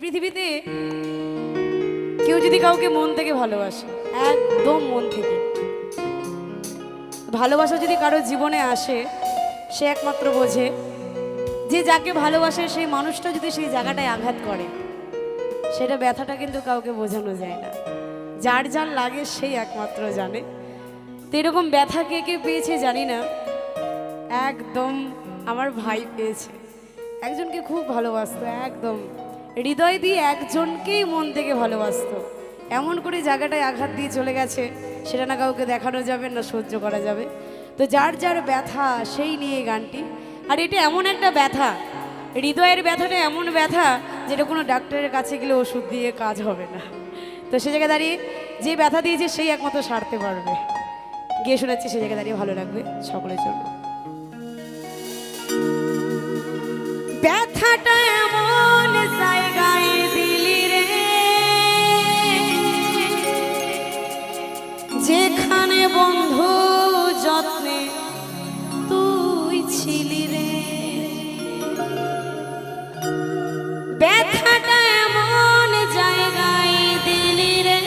পৃথিবীতে কেউ যদি কাউকে মন থেকে ভালোবাসে, একদম মন থেকে। ভালোবাসা যদি কারও জীবনে আসে, সে একমাত্র বোঝে যে যাকে ভালোবাসে সেই মানুষটা যদি সেই জায়গাটায় আঘাত করে, সেটা ব্যথাটা কিন্তু কাউকে বোঝানো যায় না। যার যার লাগে সেই একমাত্র জানে। তো এরকম ব্যথা কে কে পেয়েছে জানি না। একদম আমার ভাই পেয়েছে। একজনকে খুব ভালোবাসতো, একদম। হৃদয় দিয়ে একজনকেই মন থেকে ভালোবাসতো। এমন করে জায়গাটায় আঘাত দিয়ে চলে গেছে, সেটা না কাউকে দেখানো যাবে, না সহ্য করা যাবে। তো যার যার ব্যথা, সেই নিয়ে গানটি। আর এটা এমন একটা ব্যথা, হৃদয়ের ব্যথাটা এমন ব্যথা, যেটা কোনো ডাক্তারের কাছে গেলে ওষুধ দিয়ে কাজ হবে না। তো সে জায়গায় দাঁড়িয়ে যে ব্যথা দিয়েছে, সেই একমাত্র সারতে পারবে। গিয়ে শোনাচ্ছি, সে জায়গায় দাঁড়িয়ে ভালো লাগবে সকলের জন্য। ব্যথাটা এমন বন্ধু যত্নে তুই ছিলি রে। ব্যথাটা এমন জায়গায় দিলি রে।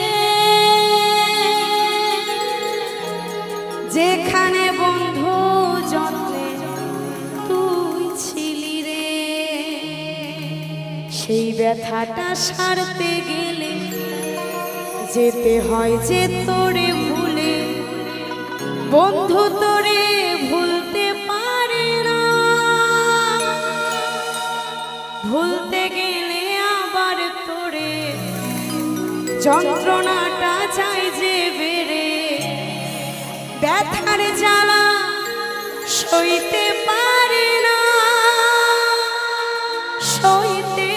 যেখানে বন্ধু যত্নে তুই ছিলি রে। সেই ব্যথাটা সারতে গেলে যেতে হয় যে তোরে ভুলে। বন্ধু তোরে ভুলতে পারে না। ভুলতে গেলে আবার তোরে। যন্ত্রণাটা চাই যে বেড়ে। ব্যথার জ্বালা সইতে পারে না। সইতে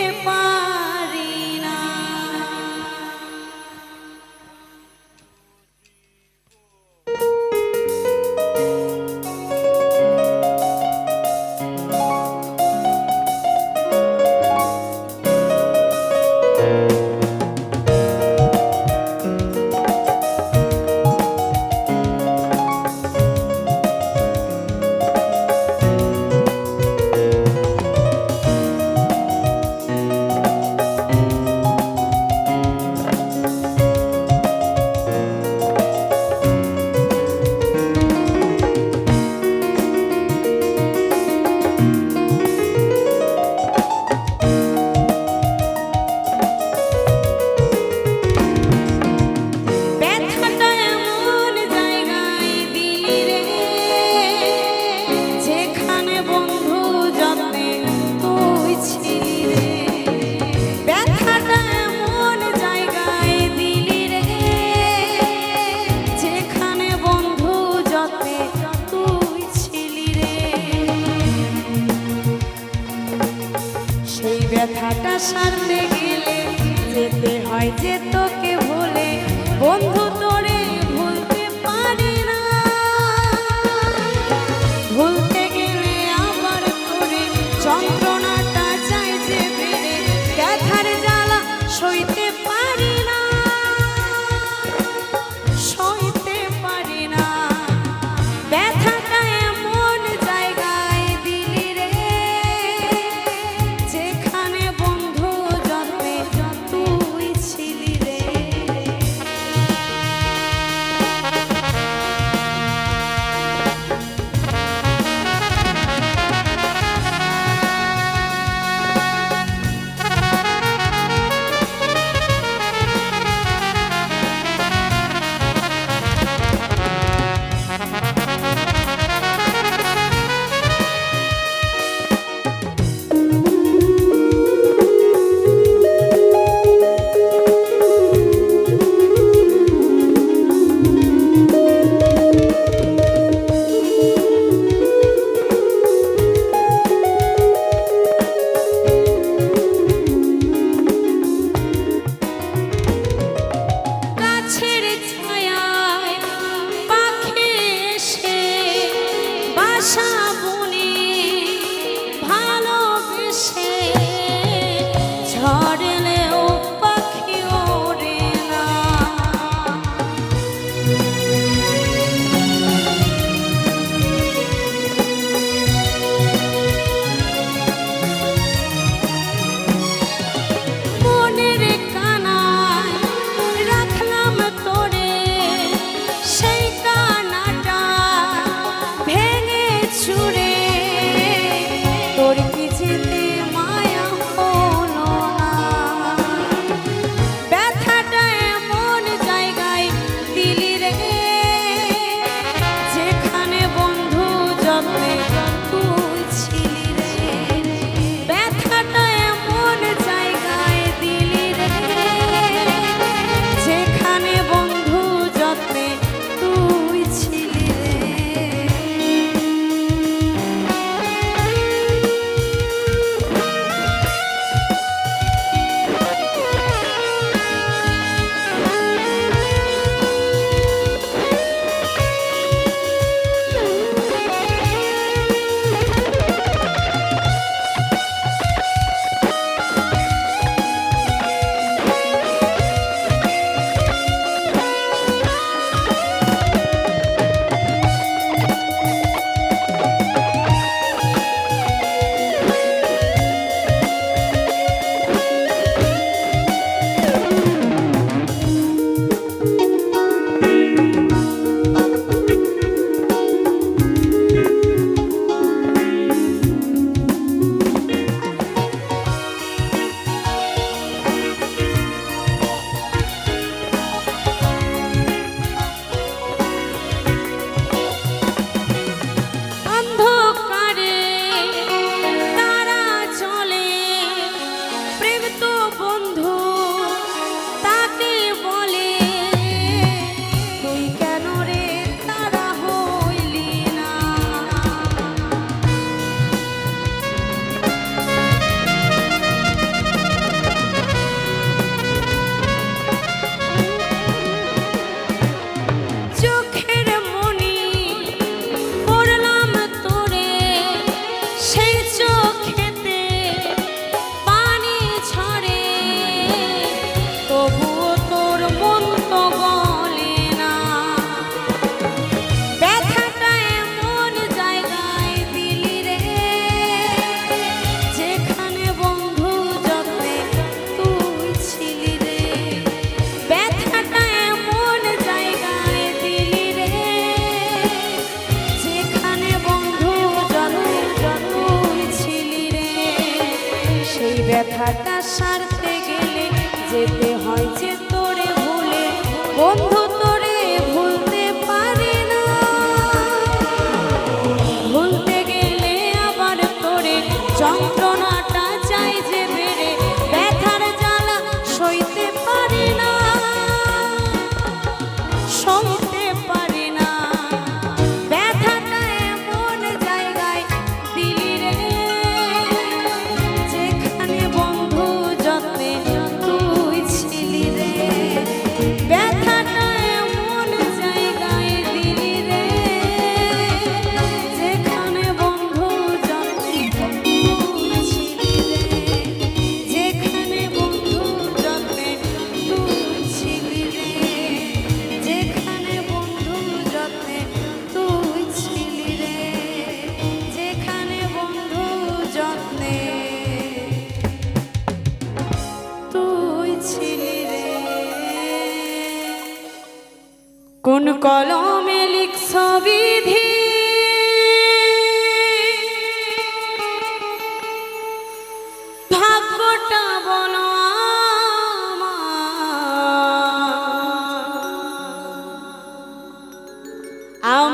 Thank you.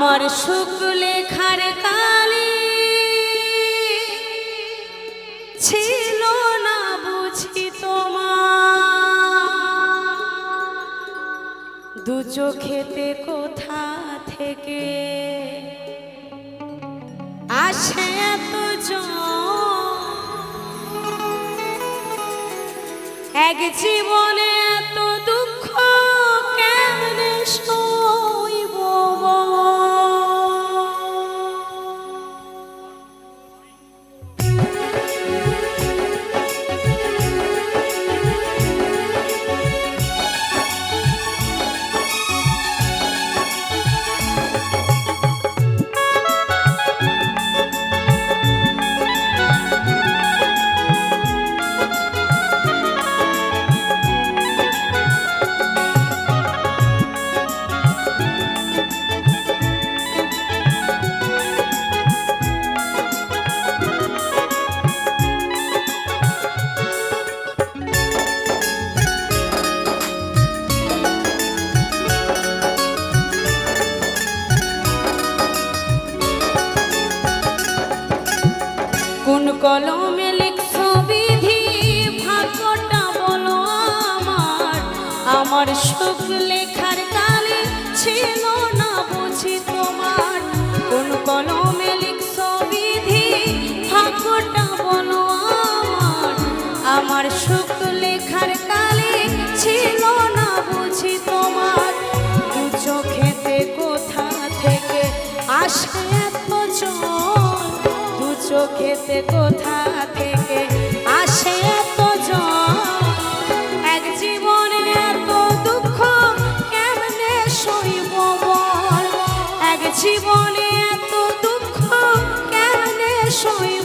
আমার শুকলেখার কালে ছিল না বুঝি তোমার। দু চোখেতে কোথা থেকে আসে এত এক জীবনে I'm sorry.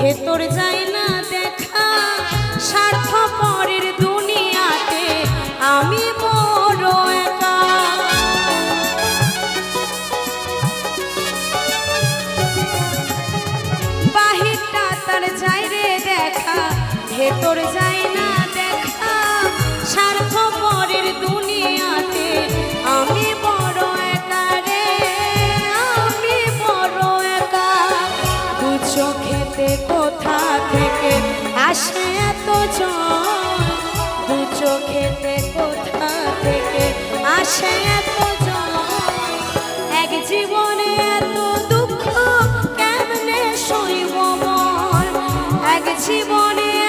ভেতর যায় না দেখা স্বার্থ পরের দুনিয়াতে আমি তোর যা পৃথিবীতে কোথা থেকে আসে এত জন দু চোখেতে কোথা থেকে আসে এত এক জীবনে এত দুঃখ কেমনে শৈব মন? এক জীবনে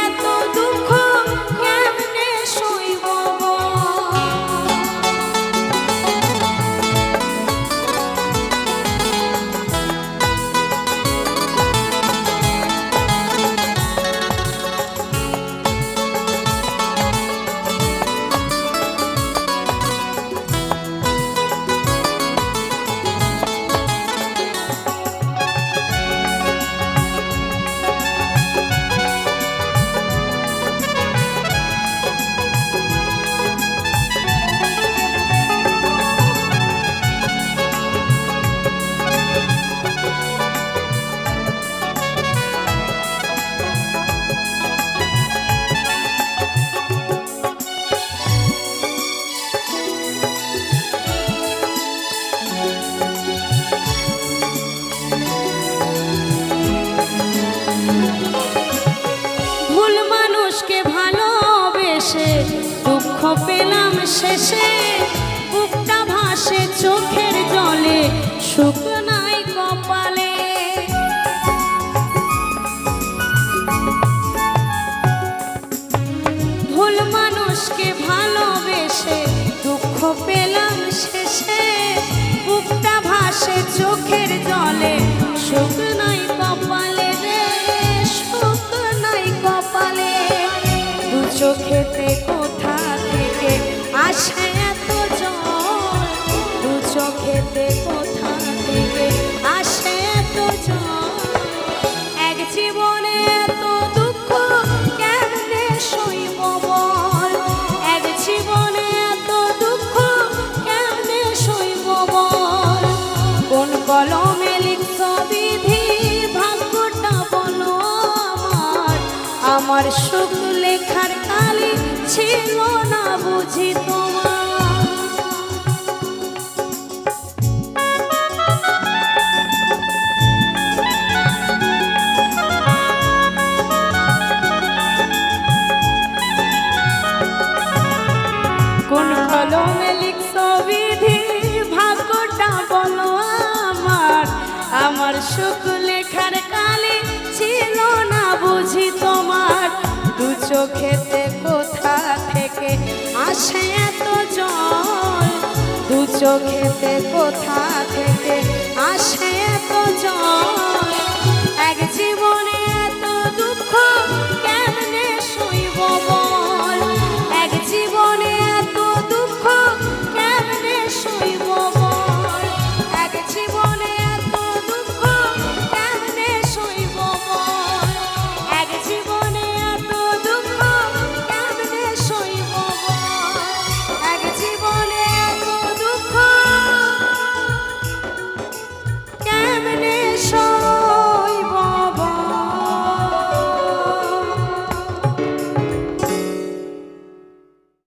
পেলাম শেষে, বুকটা ভাসে চোখের জলে। সুখ নাই কপালে রে, সুখ নাই কপালে। দু চোখেতে কোথা থেকে আসে এত জল? দু চোখেতে আমার সুখ লেখার কালি ছিল না বুঝি তোমার। আমার। আমার চোখেতে কোথা থেকে আসে এত জল? দু চোখেতে কোথা থেকে আসে এত জল?